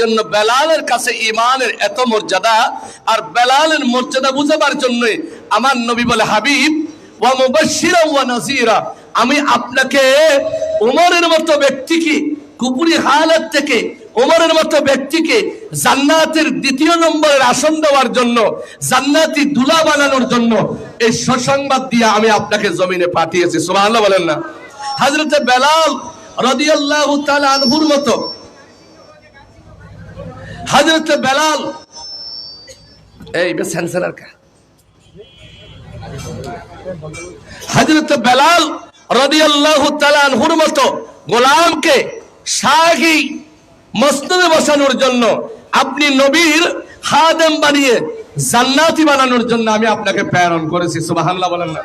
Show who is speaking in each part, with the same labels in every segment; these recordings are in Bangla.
Speaker 1: জন্য বেলালের কাছে ইমানের এত মর্যাদা আর বেলালের মর্যাদা বুঝাবার জন্য আমার নবী বলে, হাবিব, ওয়া মুবাশশিরা ওয়া নাযীরা, আমি আপনাকে উমরের মতো ব্যক্তিকে কুপুরি হালাত থেকে ওমরের মতো ব্যক্তিকে জান্নাতের দ্বিতীয় নম্বরের আসন দেওয়ার জন্য, জান্নাতি দুলা বানানোর জন্য এই সুসংবাদ দিয়ে আমি আপনাকে জমিনে পাঠিয়েছি। সুবহানাল্লাহ বলেন না। হযরতে বেলাল রাদিয়াল্লাহু তাআলা আনহুর মতো হযরতে বেলাল। এই সেন্সার কা। হযরত বেলাল রাদিয়াল্লাহু তাআলা আনহুর মতো গোলামকে শাহী মসনদে বসানোর জন্য আপনি নবীর খাদেম বানিয়ে জান্নাতি বানানোর জন্য আমি আপনাকে প্রেরণ করেছি, সুবহানাল্লাহ বলেন না।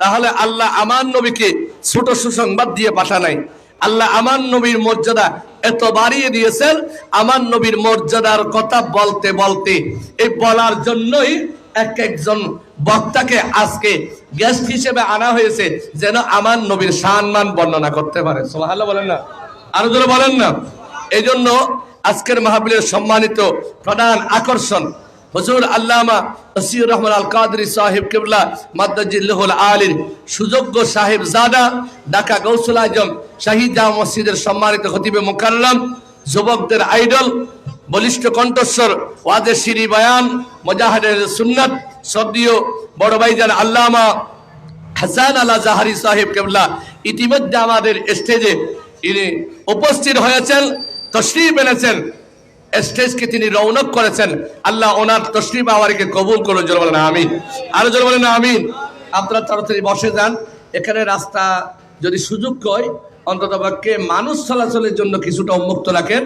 Speaker 1: তাহলে আল্লাহ আমার নবীকে ছোট সুসংবাদ দিয়ে পাঠা নাই আল্লাহ আমার নবীর মর্যাদা এত বাড়িয়ে দিয়েছেন, আমার নবীর মর্যাদার কথা বলতে বলতে। এই বলার জন্যই এক একজন বক্তাকে আজকে গেস্ট হিসেবে আনা হয়েছে, যেন আমার নবীর সম্মান বর্ণনা করতে পারে। সোহাল্লাহ বলেন না। আরও জোরে বলেন না। এই আজকের মাহফিলের সম্মানিত প্রধান আকর্ষণ হুজুর আল্লামা তসিউর রহমান আল কাদরি সাহেব কেবলা মাদ্দাজিল্লাহুল আলীর সুযোগ্য সাহেব জাদা, ঢাকা গৌসুল আজম, শাহিদ জামা মসজিদের সম্মানিত খতিবে মোকাররম, যুবকদের আইডল, বলিষ্ঠ কণ্ঠস্বর ওয়াদের সিরি বয়ান, মোজাহাদের সুন্নাত সদ্দীয় বড় ভাইজান আল্লামা হাসান আলা জাহারি সাহেব কেবলা ইতিমধ্যে আমাদের স্টেজে ইনি উপস্থিত হয়েছেন, তশরিফ এনেছেন। স্টেজকে তিনি রৌনক করেছেন। আল্লাহ ওনার তশরিফ আওয়ারিকে কবুল করুন, জোর বলেন, আমিন। আরও জোর বলেন, আমিন। আপনারা তাড়াতাড়ি বসে যান। এখানে রাস্তা যদি সুযোগ হয়, অন্তত পক্ষে মানুষ চলাচলের জন্য কিছুটা উন্মুক্ত রাখেন।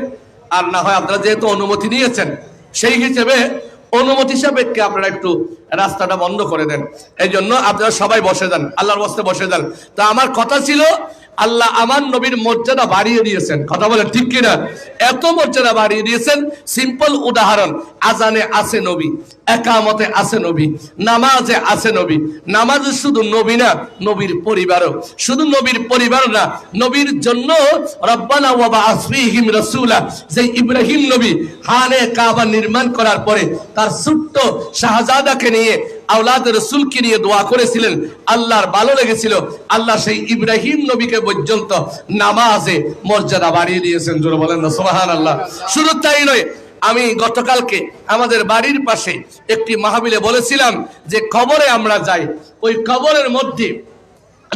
Speaker 1: আর না হয় আপনারা যেহেতু অনুমতি নিয়েছেন, সেই হিসেবে অনুমতি সাপেক্ষে আপনারা একটু রাস্তাটা বন্ধ করে দেন। এই জন্য আপনারা সবাই বসে যান, আল্লাহর বস্তে বসে যান। তো আমার কথা ছিল আল্লাহ আমার নবীর মর্যাদা বাড়িয়ে দিয়েছেন। কথা বলে ঠিক কিনা? এত মর্যাদা বাড়িয়ে দিয়েছেন সিম্পল উদাহরণ, আজানে আছে নবী, একামতে আছে নবী, নামাজে আছে নবী। নামাজে শুধু নবী না, নবীর পরিবারও। শুধু নবীর পরিবার না, নবীর জন্য রব্বানা ওয়াবা আসফিহিম রাসূলা যে ইব্রাহিম নবী হানে কাবা নির্মাণ করার পরে তার ছোট্ট শাহজাদাকে নিয়ে আওলাদ রসুলকে নিয়ে দোয়া করেছিলেন। আল্লাহর ভালো লেগেছিল। আল্লাহ সেই ইব্রাহিম নবীকে পর্যন্ত নামাজে মর্যাদা বাড়িয়ে দিয়েছেন। জোরে বলেন না সুবহান আল্লাহ শুধু তাই নয়, আমি গতকালকে আমাদের বাড়ির পাশে একটি মাহাবিলে বলেছিলাম যে কবরে আমরা যাই। ওই কবরের মধ্যে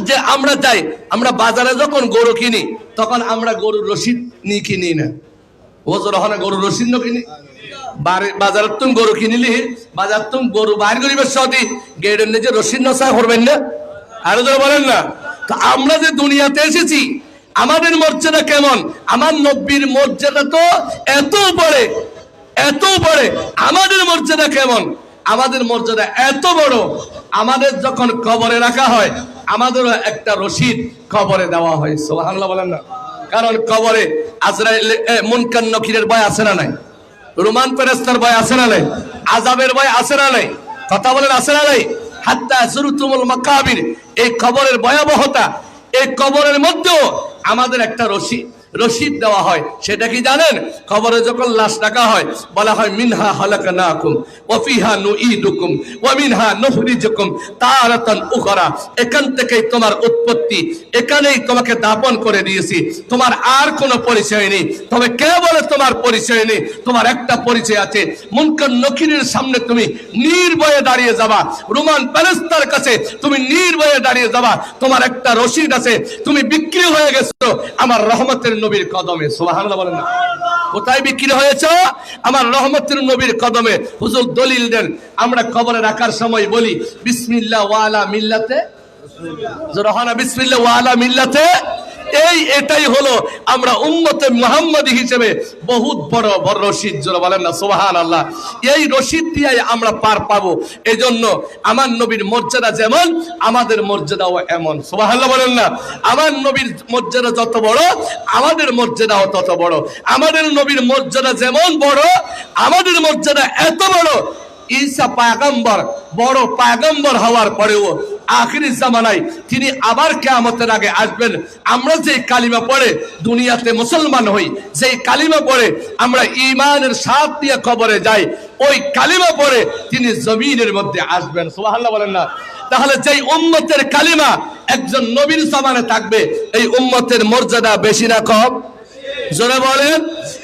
Speaker 1: যে আমরা যাই, আমরা বাজারে যখন গরু কিনি, তখন আমরা গরুর রসিদ নিয়ে কিনি না? ওজোর হনে গরুর রসিদ কিনি বাজারের তুমি গরু কিনিলি, বাজার তুমি গরু বাইর করিবার সদি গেটের নিজে রসিদ নসায় করবেন না। আরও ধরে বলেন না। তো আমরা যে দুনিয়াতে এসেছি, আমাদের মর্যাদা কেমন? আমার নব্বীর মর্যাদা তো এত উপরে এত উপরে। আমাদের মর্যাদা কেমন? আমাদের মর্যাদা এত বড়। আমাদের যখন কবরে রাখা হয়, আমাদেরও একটা রসিদ কবরে দেওয়া হয়। সোহান্লা বলেন না। কারণ কবরে আজরাইল মুনকান নকিরের ভয় আছে না নাই? রোমান পেরেস্তার ভয় আছে না আজাবের ভয় আছে না নাই? কথা বলেন আসে না নাই? হাত্তা জুরুতুমুল মাকাবির, এই কবরের ভয়াবহতা, এই কবরের মধ্যেও আমাদের একটা রশি। রশিদ দেওয়া হয়। সেটা কি জানেন? কবরে যখন লাশ রাখা হয়, বলা হয়, মিনহা হালাকানাকুম ওয়া ফিহা নুঈদুকুম ওয়া মিনহা নুখরিজুকুম তারাতান উখরা। এখান থেকেই তোমার উৎপত্তি। এখানেই তোমাকে দাপন করে দিয়েছি। তোমার আর কোনো পরিচয় নেই। তবে কে বলে তোমার পরিচয় নেই। তোমার একটা পরিচয় আছে। মুনকার নকিরের সামনে তুমি নির্ভয়ে দাঁড়িয়ে যাবা। রোমান প্যালেস্তার কাছে তুমি নির্ভয়ে দাঁড়িয়ে যাবা। তোমার একটা রশিদ আছে। তুমি বিক্রি হয়ে গেছো। আমার রহমতের নবীর কদমে, সুবহানাল্লাহ বলেন না। কোথায় বিক্রি হয়েছ? আমার রহমতের নবীর কদমে। হুজুর দলিল দেন, আমরা কবরে রাখার সময় বলি, বিসমিল্লা ওয়ালা মিল্লাতে। রহানা বিসমিল্লা ওয়ালা মিল্লাতে। এই এটাই হলো আমরা উম্মতে মুহাম্মাদি হিসেবে বহুত বড় বড় রশিদ, জোরে বলেন না সুবহান আল্লাহ এই রশিদ দিয়ে আমরা পার পাবো। এই জন্য আমার নবীর মর্যাদা যেমন, আমাদের মর্যাদাও এমন। সুবহানাল্লাহ বলেন না, আমার নবীর মর্যাদা যত বড়, আমাদের মর্যাদাও তত বড়। আমাদের নবীর মর্যাদা যেমন বড়, আমাদের মর্যাদা এত বড় ঈসা পায়গম্বর বড় পায়গম্বর হওয়ার পরেও আখিরি জামানায় তিনি আবার কেয়ামতের আগে আসবেন। আমরা যে কালিমা পড়ে দুনিয়াতে মুসলমান হই, যেই কালিমা পড়ে আমরা ইমানের সাথ দিয়ে কবরে যাই, ওই কালিমা পড়ে তিনি জমিনের মধ্যে আসবেন। সুবহানাল্লাহ বলেন না? তাহলে যেই উম্মতের কালিমা একজন নবীর জামানে থাকবে, এই উম্মতের মর্যাদা বেশি না কম? জোরে বলেন,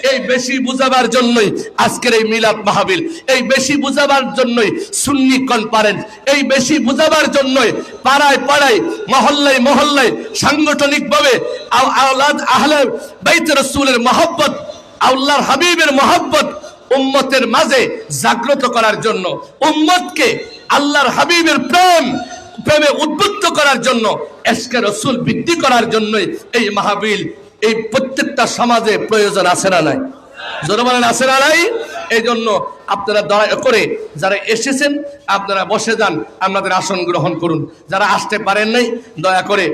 Speaker 1: এই বেশি বুঝাবার জন্যই আজকের এই মিলাদ মাহবিল, এই বেশি বুঝাবার জন্যই সুন্নি কনফারেন্স এই বেশি বুঝাবার জন্যই পাড়ায় পাড়ায়, মহল্লায় মহল্লায় সাংগঠনিক ভাবে আওলাদ আহলে বাইত রসুলের মহব্বত আল্লাহর হাবিবের মহব্বত উম্মতের মাঝে জাগ্রত করার জন্য, উম্মতকে আল্লাহর হাবিবের প্রেম, প্রেমে উদ্বুদ্ধ করার জন্য, এসকে রসুল বৃদ্ধি করার জন্যই এই মাহবিল এই প্রত্যেকটা সমাজে প্রয়োজন আছে না নাই? বলেন আছে না নাই? এই জন্য আপনারা দয়া করে যারা এসেছেন, আপনারা বসে যান, আপনাদের আসন গ্রহণ করুন। যারা আসতে পারেন নাই, দয়া করে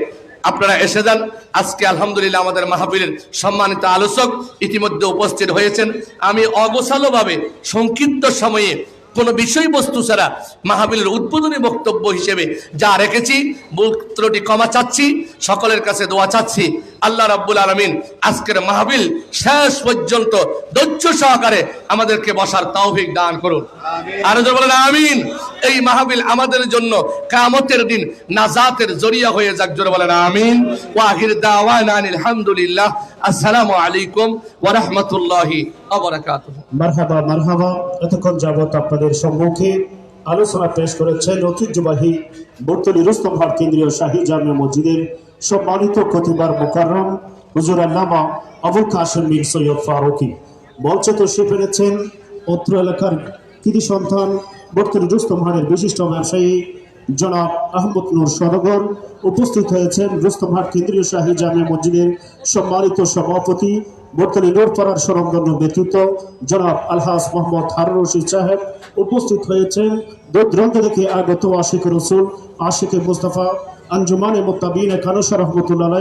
Speaker 1: আপনারা এসে যান। আজকে আলহামদুলিল্লাহ আমাদের মাহফিলের সম্মানিত আলোচক ইতিমধ্যে উপস্থিত হয়েছেন। আমি অগোছালোভাবে, সংক্ষিপ্ত সময়ে কোনো বিষয়বস্তু ছাড়া মাহবিলের উদ্বোধনী বক্তব্য হিসেবে যা রেখেছি ত্রুটি ক্ষমা চাচ্ছি, সকলের কাছে দোয়া চাচ্ছি। আল্লাহ রাব্বুল আলমিন আজকের মাহবিল শেষ পর্যন্ত ধৈর্য সহকারে আমাদেরকে বসার তৌফিক দান করুন। আর বলেন আমিন। এই মাহবিল আমাদের জন্য কামতের দিন নাজাতের জরিয়া হয়ে যাক জোরে বলেন আমিন। ওয়াহির দাওয়ানা আলহামদুলিল্লাহ। আসসালামু আলাইকুম ওয়া রাহমাতুল্লাহি ওয়া বারাকাতুহু।
Speaker 2: মারহাবা মারহাবা। এতক্ষণ যাবত আপনাদের সম্মুখে আলোচনা পেশ করেছেন ঐতিহ্যবাহী বর্তলি রুস্তমহাট কেন্দ্রীয় শাহী জামিয়া মসজিদের সম্মানিত প্রতিবার মোকাররম হুজুর আল্লামা আবুল কাসেম মির সৈয়দ ফারুকি। মঞ্চে তো সে পেরেছেন অত্র এলাকার কৃতি সন্তান বর্তলি রুস্তমহাটের বিশিষ্ট ব্যবসায়ী জনাব আহমদ নূর সরগর উপস্থিত হয়েছেন। রুস্তমহাট কেন্দ্রীয় শাহী জামিয়া মসজিদের সম্মানিত সভাপতি, বর্তমানে নোরপাড়ার সরমগণ্য ব্যতীত জনাব আলহাস মোহাম্মদ হারুন রশিদ সাহেব উপস্থিত হয়েছেন। দূর দূরান্ত থেকে আগত আশিক রসুল, আশিক মুস্তাফা আঞ্জুমানে মোত্তাবিন কানুসা রহমতুল্লাহ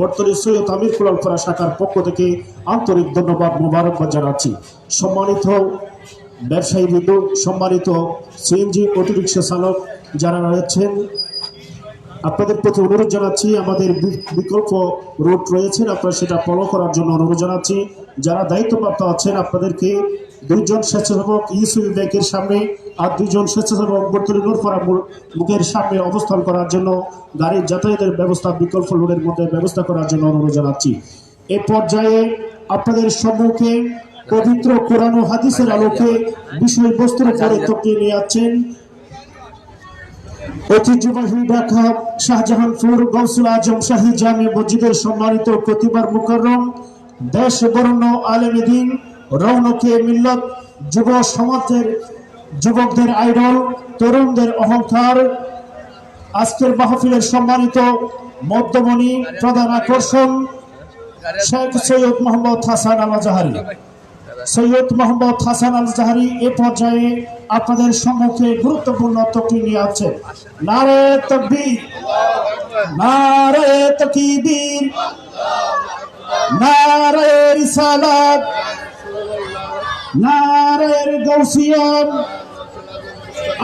Speaker 2: বর্তমানে সৈয়দ আমির কুলালপাড়া শাখার পক্ষ থেকে আন্তরিক ধন্যবাদ মোবারকবাদ জানাচ্ছি। সম্মানিত ব্যবসায়ী বৃন্দ, সম্মানিত সিএনজি অটোরিক্সা চালক যারা রয়েছেন, আপনাদের প্রতি অনুরোধ জানাচ্ছি, আমাদের বিকল্প রুট রয়েছে, আপনারা সেটা ফলো করার জন্য অনুরোধ জানাচ্ছি। যারা দায়িত্বপ্রাপ্ত আছেন, আপনাদেরকে দুইজন স্বেচ্ছাসেবক ইউসুফ ব্যাংকের সামনে আর দুইজন স্বেচ্ছাসেবক বর্তমানে নোরপাড়া মু- মুখের সামনে অবস্থান করার জন্য, গাড়ির যাতায়াতের ব্যবস্থা, বিকল্প রোডের মধ্যে ব্যবস্থা করার জন্য অনুরোধ জানাচ্ছি। এ পর্যায়ে আপনাদের সম্মুখে পবিত্র কোরআন ও হাদিসের আলোকে বিষয়বস্তুর উপরে তকিয়ে নিয়ে যাচ্ছেন ঐতিহ্যবাহী ঢাকা শাহজাহানপুর গৌসুল আজম শাহী জামে মসজিদের সম্মানিত প্রতিবার মুকররম, দেশ বরণ্য আলেমদিন রৌনকে মিল্লত যুব সমাজের যুবকদের আইডল, তরুণদের অহংকার। আজকের মাহফিলের সম্মানিত মধ্যমণি, প্রধান আকর্ষণ, শেখ সৈয়দ মোহাম্মদ হাসান আল জাহারি সৈয়দ মোহাম্মদ হাসান আল জাহারি এ পর্যায়ে আপনাদের সম্মুখে গুরুত্বপূর্ণ তকরির নিয়ে আছেন নারে তকবীর নারে তকবীর নারে রিসালাত, নারে গৌসিয়ান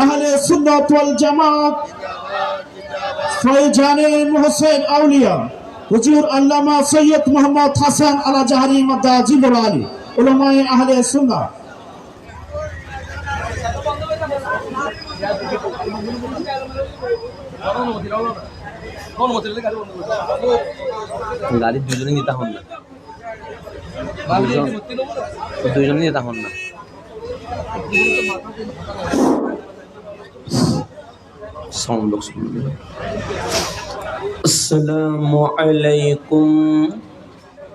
Speaker 2: আহলে সুন্নাত ওয়াল জামাত, ফয়জানে মোহসেন আউলিয়া, হুজুর আল্লামা সৈয়দ মোহাম্মদ হাসান আলা জাহারি মাদ্দা জিবুল আলী উলামায়ে আহলে সুন্নাহ।
Speaker 3: গাড়ি দুজনে হন না। দুজনে হন না। সাউন্ড বক্স আসসালামু আলাইকুম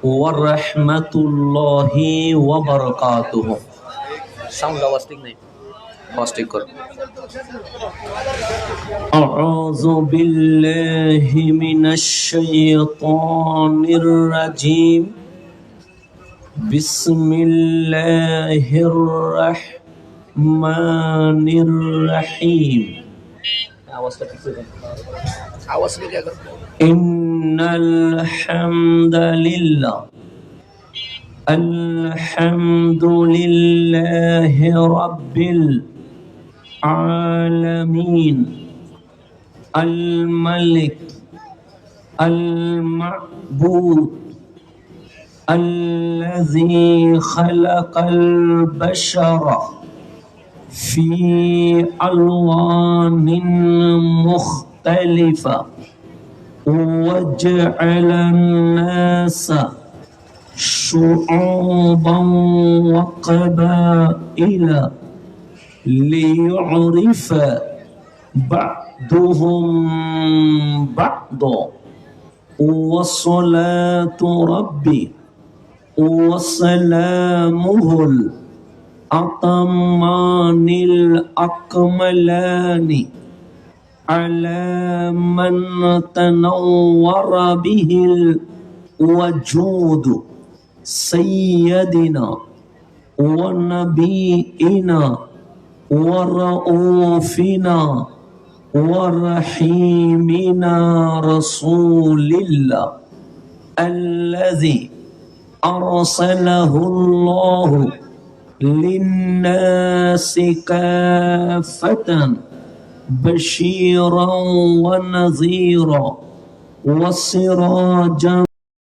Speaker 3: ওয়া রাহমাতুল্লাহি ওয়া বারাকাতুহু সাউন্ড আওয়াজ ঠিক নাই। আওয়াজ ঠিক কর। আউযু বিল্লাহি মিনাশ শাইতানির রাজিম। বিসমিল্লাহির রাহমানির রাহিম। إن الحمد لله الحمد لله رب العالمين
Speaker 4: الملك المعبود الذي خلق البشر. في ألوان مختلفة. وجعل الناس شعوبا وقبائل ليعرف بعضهم بعضا وصلاة ربي وسلامه الأطمان الأكملان على من تنور به الوجود سيدنا ونبينا ورؤوفنا ورحيمنا رسول الله الذي أرسله الله للناس كافة بشيرا ونذيرا وسراجا.